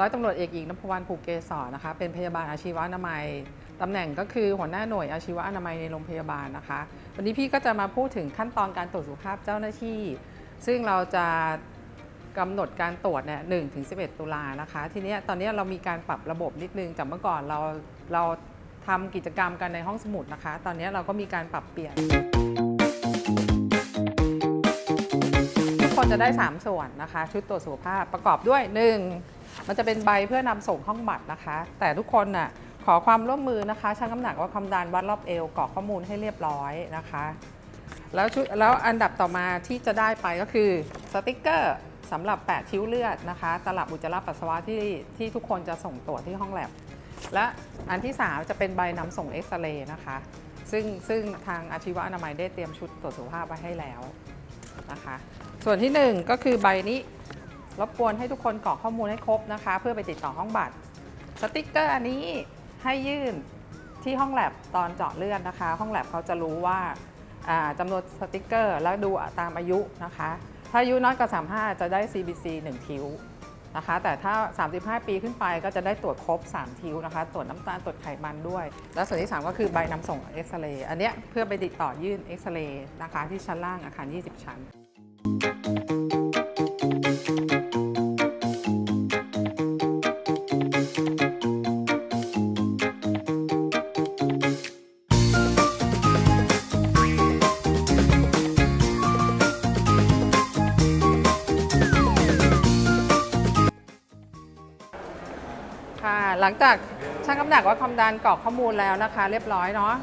ร้อยตำรวจเอกหญิงนภวรรณภูเกศรนะคะ เป็นพยาบาลอาชีวะอนามัยตำแหน่งก็คือหัวหน้าหน่วยอาชีวะอนามัยในโรงพยาบาลนะคะ วันนี้พี่ก็จะมาพูดถึงขั้นตอนการตรวจสุขภาพเจ้าหน้าที่ ซึ่งเราจะกำหนดการตรวจเนี่ยหนึ่งถึงสิตุลานะคะ ทีนี้ตอนนี้เรามีการปรับระบบนิดนึงจากเมื่อก่อนเราเราทำกิจกรรมกันในห้องสมุดนะคะ ตอนนี้เราก็มีการปรับเปลี่ยน จะได้ 3 ส่วนนะคะ ชุดตรวจสุขภาพประกอบด้วย 1. มันจะเป็นใบเพื่อนำส่งห้องบัตรนะคะ แต่ทุกคนน่ะขอความร่วมมือนะคะชั่งน้ำหนักว่าความดันวัดรอบเอวกรอกข้อมูลให้เรียบร้อยนะคะ แล้วชุดแล้วอันดับต่อมาที่จะได้ไปก็คือสติกเกอร์สำหรับแปะทิ้วเลือดนะคะตลับอุจจาระปัสสาวะที่ที่ทุกคนจะส่งตรวจที่ห้องแลบและอันที่ 3 จะเป็นใบนำส่งเอ็กซเรย์นะคะ ซึ่งซึ่งทางอาชีวะอนามัยได้เตรียมชุดตรวจสุขภาพไว้ให้แล้วนะคะ ส่วนที่ 1 ก็คือใบนี้รบกวนให้ทุกคนกรอกข้อมูลให้ครบนะคะ เพื่อไปติดต่อห้องบัตรสติกเกอร์อันนี้ให้ยื่นที่ห้องแลบตอนเจาะเลือดนะคะ ห้องแลบเขาจะรู้ว่าอ่าจำนวนสติกเกอร์ แล้วดูตามอายุนะคะ ถ้าอายุน้อยกว่า 35 จะได้ CBC 1ทิ้วนะคะ แต่ถ้า 35 ปีขึ้นไปก็จะได้ตรวจครบ 3 ทิวนะคะ ตรวจน้ำตาล ตรวจไขมันด้วย แล้วส่วนที่ 3 ก็คือใบนำส่งเอ็กซเรย์ อันเนี้ยเพื่อไปติดต่อยื่นเอ็กซเรย์นะคะ ที่ชั้นล่างอาคาร 20 ชั้น ค่ะหลังจากชั่งน้ำหนักว่าความดันกรอกข้อมูลแล้วนะคะ เรียบร้อยเนาะ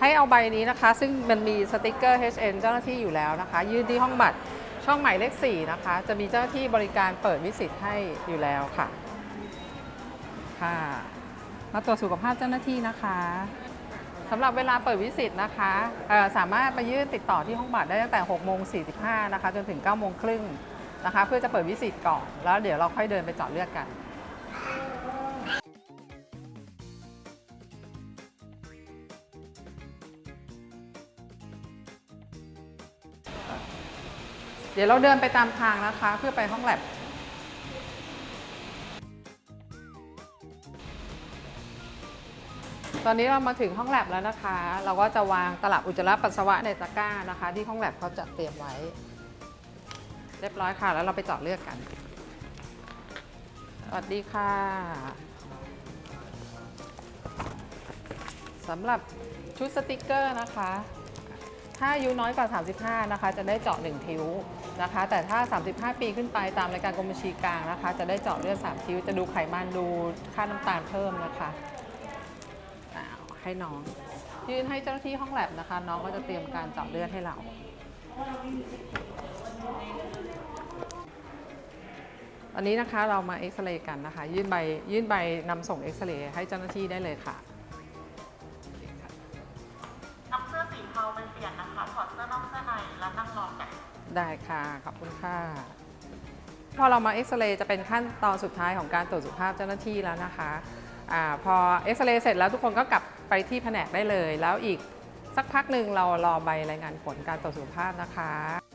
ให้เอาใบนี้นะคะ ซึ่งมันมีสติกเกอร์ HN เจ้าหน้าที่อยู่แล้วนะคะ ยื่นที่ห้องบัตร ช่องหมายเลข 4 นะคะ จะมีเจ้าที่บริการเปิดวิสิตให้อยู่แล้วค่ะ ค่ะมาตรวจสุขภาพเจ้าหน้าที่นะคะสำหรับเวลาเปิดวิสิตนะคะสามารถไปยื่นติดต่อที่ห้องบัตรได้ตั้งแต่6โมง45นะคะจนถึง9โมงครึ่งนะคะ เพื่อจะเปิดวิสิตก่อน แล้วเดี๋ยวเราค่อยเดินไปเจาะเลือดกัน เดี๋ยวเราเดินไปตามทางนะคะ เพื่อไปห้องแลบตอนนี้เรามาถึงห้องแลบแล้วนะคะ เราก็จะวางตลับอุจจาระปัสสาวะในตะกร้านะคะ ที่ห้องแลบเขาจะเตรียมไว้ เรียบร้อยค่ะ แล้วเราไปเจาะเลือดกัน สวัสดีค่ะสำหรับชุดสติกเกอร์นะคะ ถ้าอายุน้อยกว่า 35 นะคะ จะได้เจาะ1ทิ้ว นะคะ แต่ถ้า 35 ปีขึ้นไปตามรายการกรมบัญชีกลางนะคะ จะได้เจาะเลือด3ทิวจะดูไขมันดูค่าน้ำตาลเพิ่มนะคะอ้าวให้น้อง ยื่นให้เจ้าหน้าที่ห้องแลบนะคะ น้องก็จะเตรียมการเจาะเลือดให้เราวันนี้นะคะเรามาเอ็กซเรย์กันนะคะ ยื่นใบยื่นใบนำส่งเอ็กซเรย์ให้เจ้าหน้าที่ได้เลยค่ะ เสื้อาไปเปลี่ยนนะคะถอดเสื้อนอกเสื้อในแล้วนั่งรอกันได้ค่ะ ขอบคุณค่ะ พอเรามาเอ็กซเรย์จะเป็นขั้นตอนสุดท้ายของการตรวจสุขภาพเจ้าหน้าที่แล้วนะคะอาพอเอ็กซเรย์เสร็จแล้วทุกคนก็กลับไปที่แผนกได้เลย แล้วอีกสักพักหนึ่งเรารอใบรายงานผลการตรวจสุขภาพนะคะ